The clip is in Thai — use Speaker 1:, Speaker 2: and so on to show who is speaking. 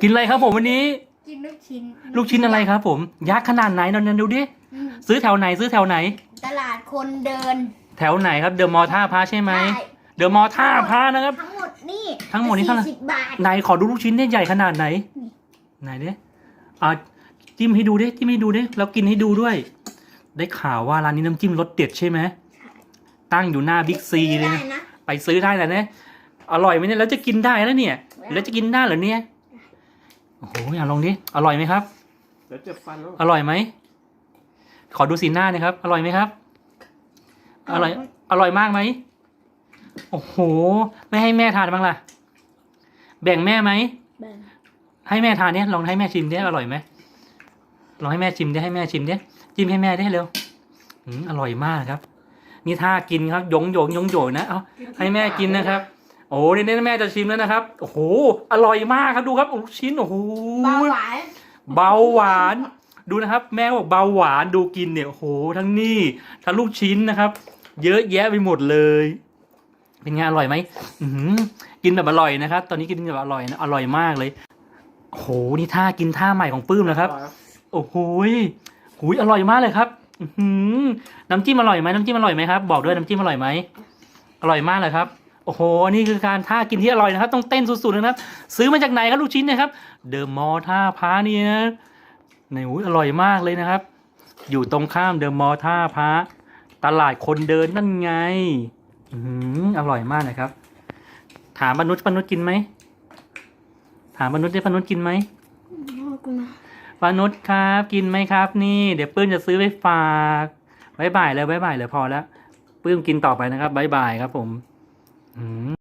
Speaker 1: กินอะไรครับผมวันนี้
Speaker 2: กินลูกชิ้น
Speaker 1: ลูกชิ้นอะไรครับผม ยักษ์ขนาดไหนนอนดูดิ
Speaker 2: อืม
Speaker 1: ซื้อแถวไหนซื้อแถวไหน
Speaker 2: ตลาดคนเดิน
Speaker 1: แถวไหนครับ เดอะมอลล์ท่าพระใช่ไหม
Speaker 2: ใช่
Speaker 1: เดอะมอลล์ท่าพระนะครับ
Speaker 2: ทั้งหมดนี่
Speaker 1: ทั้งหมดนี่เท่าไหร่
Speaker 2: สี่สิบบาท
Speaker 1: ไหนขอดูลูกชิ้นเนี่ยใหญ่ขนาดไหน
Speaker 2: นี่
Speaker 1: ไหนเนี่ยอ่าจิ้มให้ดูดิจิ้มให้ดูดิแล้วกินให้ดูด้วย ได้ข่าวว่าร้านนี้น้ำจิ้มรสเด็ดใช่ไหมตั้งอยู่หน้าบิ๊กซีเลย
Speaker 2: ได้
Speaker 1: นะ
Speaker 2: นะ
Speaker 1: ไปซื้อได้แหละเนี่ย อร่อยไหมเนี่ยแล้วจะกินได้แล้วเนี่ย แล้วจะกินได้เหรอเนี่ยโอ้โหอยากลองดิอร่อยไหมครับ
Speaker 3: เดี๋ยวเจ็บฟันแล้ว
Speaker 1: อร่อยไหมขอดูสีหน้าหนะครับ อร่อยไหมครับ อร่อย อร่อยมากไหมโอ้โห ไม่ให้แม่ทานบ้างล่ะ แบ่งแม่ไหม
Speaker 2: แบ่ง
Speaker 1: ให้แม่ทานเนี่ยลองให้แม่ชิมดิอร่อยไหมลองให้แม่ชิมดิให้แม่ชิมดิจิ้มให้แม่ได้เร็วอืมอร่อยมากครับ นี่ถ้ากินครับยงโยงยงโยงนะเอาให้แม่กินนะครับ โอ้นี่แม่จะชิมแล้วนะครับ โอ้โห อร่อยมากครับดูครับโอ้ชิ้นโอ้โห
Speaker 2: เบาหวาน
Speaker 1: เบาหวานดูนะครับ แม่บอกเบาหวานดูกินเนี่ยโอ้โหทั้งนี่ทั้งลูกชิ้นนะครับ เยอะแยะไปหมดเลย เป็นไงอร่อยไหมอือหือกินแบบอร่อยนะครับ ตอนนี้กินแบบอร่อยนะอร่อยมากเลยโอ้โหนี่ท่ากินท่าใหม่ของปื้มนะครับ โอ้โหยหูยอร่อยมากเลยครับอือหือน้ำจิ้มอร่อยไหมน้ำจิ้มอร่อยไหมครับ บอกด้วยน้ำจิ้มอร่อยไหมอร่อยมากเลยครับ โอ้โห นี่คือการท่ากินที่อร่อยนะครับ ต้องเต้นสุดๆนะครับ ซื้อมาจากไหนครับลูกชิ้นเนะครับ เดอะมอลล์ท่าพระนี่นะในหูยอร่อยมากเลยนะครับ อยู่ตรงข้ามเดอะมอลล์ท่าพระตลาดคนเดินนั่นไง อือหืออร่อยมากเลยครับ ถามปนุษย์ปนุษย์กินไหม ถามปนุษย์ได้ปนุษย์กินไหมปานุชครับ กินไหมครับ นี่ เดี๋ยวปื้มจะซื้อไปฝากบายบายแล้วบายบายเลยพอแล้วปื้มกินต่อไปนะครับบายบายครับผม Mm-hmm.